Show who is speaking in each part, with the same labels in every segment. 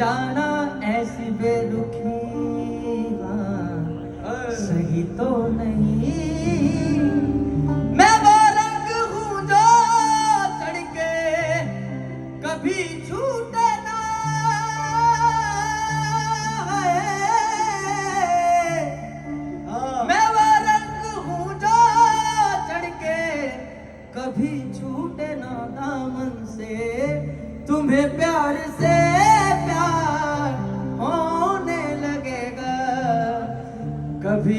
Speaker 1: जाना ऐसी बेरुखी हाँ, सही तो नहीं। मैं वो रंग हूँ जो चढ़ के कभी छूटे ना। मैं वो रंग हूँ जो चढ़ के कभी छूटे ना दामन से। तुम्हें प्यार से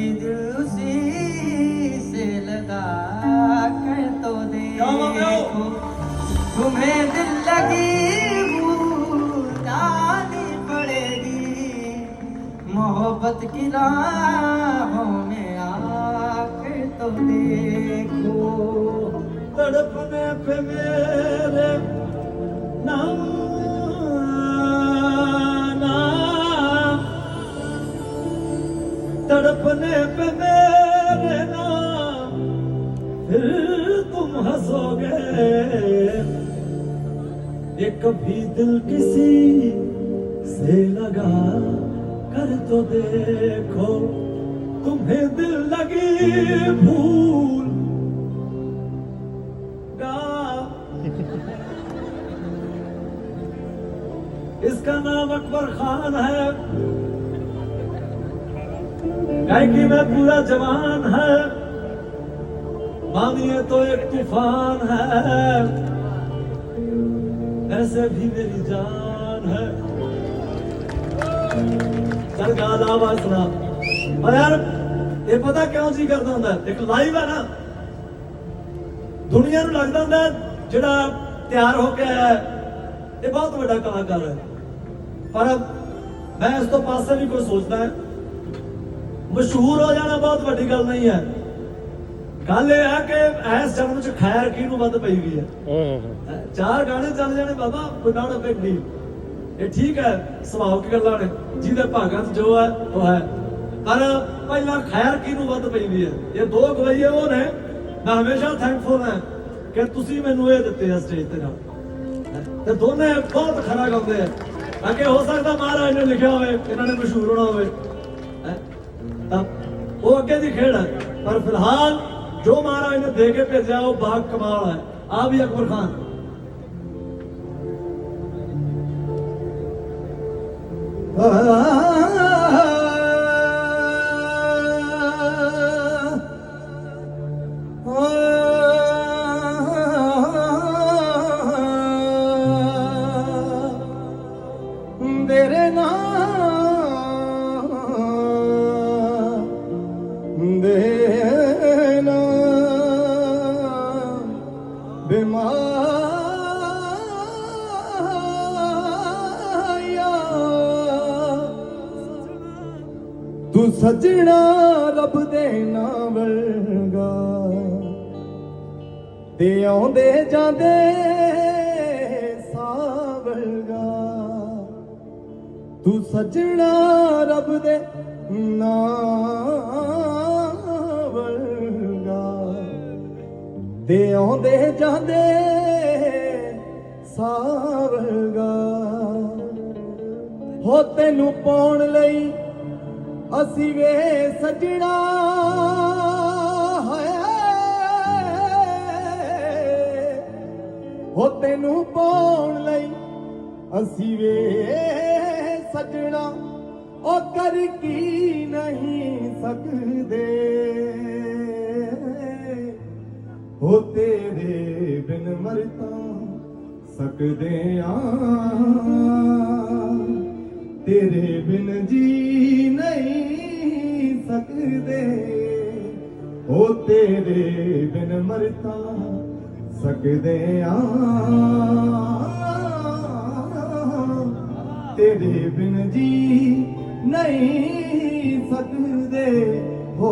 Speaker 1: दिल उसी से लगा कर तो देखो तुम्हें दिल लगी भूल जानी पड़ेगी मोहब्बत की राहों में आकर तो देखो
Speaker 2: तड़पने पे मेरे नाम नाम तड़पने पे मेरे नाम फिर तुम हंसोगे। ये कभी दिल किसी से लगा कर तो देखो तुम्हें दिल लगी भूल। इसका नाम अकबर खान है। गायकी में पूरा जवान है मानिए तो एक तूफान है ऐसे भी मेरी जान है चल गा ला आवाज सुना और यार ਇਹ ਪਤਾ ਕਿਉਂ ਜੀ ਕਰਦਾ ਹੁੰਦਾ ਇੱਕ ਲਾਈਵ ਹੈ ਨਾ ਦੁਨੀਆ ਨੂੰ ਲੱਗਦਾ ਹੁੰਦਾ ਜਿਹੜਾ ਤਿਆਰ ਹੋ ਕੇ ਆਇਆ ਹੈ, ਇਹ ਬਹੁਤ ਵੱਡਾ ਕਲਾਕਾਰ ਹੈ ਪਰ ਮੈਂ ਇਸ ਤੋਂ ਪਾਸੇ ਵੀ ਕੋਈ ਸੋਚਦਾ ਹੈ ਮਸ਼ਹੂਰ ਹੋ ਜਾਣਾ ਬਹੁਤ ਵੱਡੀ ਗੱਲ ਨਹੀਂ ਹੈ। ਗੱਲ ਇਹ ਹੈ ਕਿ ਇਸ ਜਨਮ ਚ ਖੈਰ ਕਿਹਨੂੰ ਵੱਧ ਪਈ ਗਈ ਹੈ? ਚਾਰ ਗਾਣੇ ਚੱਲ ਜਾਣੇ ਬਾਬਾ ਕੋਈ ਨਾ ਬਿਗ ਡੀਲ ਇਹ ਠੀਕ ਹੈ ਸੁਭਾਵਿਕ ਗੱਲਾਂ ਨੇ। ਜਿਹਦੇ ਭਾਗਾਂ 'ਚ ਜੋ ਹੈ ਉਹ ਹੈ। ਪਰ ਪਹਿਲਾਂ ਖੈਰ ਕਿਹਨੂੰ ਵੱਧ ਪੈਂਦੀ ਹੈ? ਇਹ ਦੋ ਗਵਈਏ ਉਹ ਨੇ ਮੈਂ ਹਮੇਸ਼ਾ ਥੈਂਕਫੁਲ ਹਾਂ ਕਿ ਤੁਸੀਂ ਮੈਨੂੰ ਇਹ ਦਿੱਤੇ ਆ ਸਟੇਜ ਤੇ ਨਾਲ। ਤੇ ਦੋਨੇ ਬਹੁਤ ਖਰਾ ਗਾਉਂਦੇ ਆ। ਅੱਗੇ ਹੋ ਸਕਦਾ ਮਹਾਰਾਜ ਨੇ ਲਿਖਿਆ ਹੋਵੇ ਇਹਨਾਂ ਨੇ ਮਸ਼ਹੂਰ ਹੋਣਾ ਹੋਵੇ। ਤਾਂ ਉਹ ਅੱਗੇ ਦੀ ਖੇਡ ਹੈ ਪਰ ਫਿਲਹਾਲ ਜੋ ਮਹਾਰਾਜ ਨੇ ਦੇ ਕੇ ਭੇਜਿਆ ਉਹ ਬਾਗ ਕਮਾਲ ਹੈ ਆ ਵੀ ਅਕਬਰ ਖਾਨ
Speaker 1: ਤੂੰ ਸਜਣਾ ਰੱਬ ਦੇ ਨਾਮ ਵਰਗਾ। ਤੇ ਆਉਂਦੇ ਜਾਂਦੇ ਸਾਵਰਗਾ ਤੂੰ ਸਜਣਾ ਰੱਬ ਦੇ ਨਾਮ ਵਰਗਾ। ਤੇ ਆਉਂਦੇ ਜਾਂਦੇ ਸਾਵਰਗਾ ਹੋ ਤੈਨੂੰ ਪਾਉਣ ਲਈ ਅਸੀਂ ਵੇ ਸਜਣਾ ਹੋਏ ਹੋ ਤੈਨੂੰ ਪਾਉਣ ਲਈ ਅਸੀਂ ਵੇ ਸਜਣਾ। ਉਹ ਕਰ ਕੀ ਨਹੀਂ ਸਕਦੇ। ਹੋ ਤੇਰੇ ਬਿਨ ਮਰ ਤਾਂ ਸਕਦੇ ਆ। ਤੇਰੇ ਬਿਨ ਜੀ ਨਹੀਂ ਸਕਦੇ। ਹੋ ਤੇਰੇ ਬਿਨ ਮਰਤਾ ਸਕਦੇ ਆ। ਤੇਰੇ ਬਿਨ ਜੀ ਨਹੀਂ ਸਕਦੇ। ਹੋ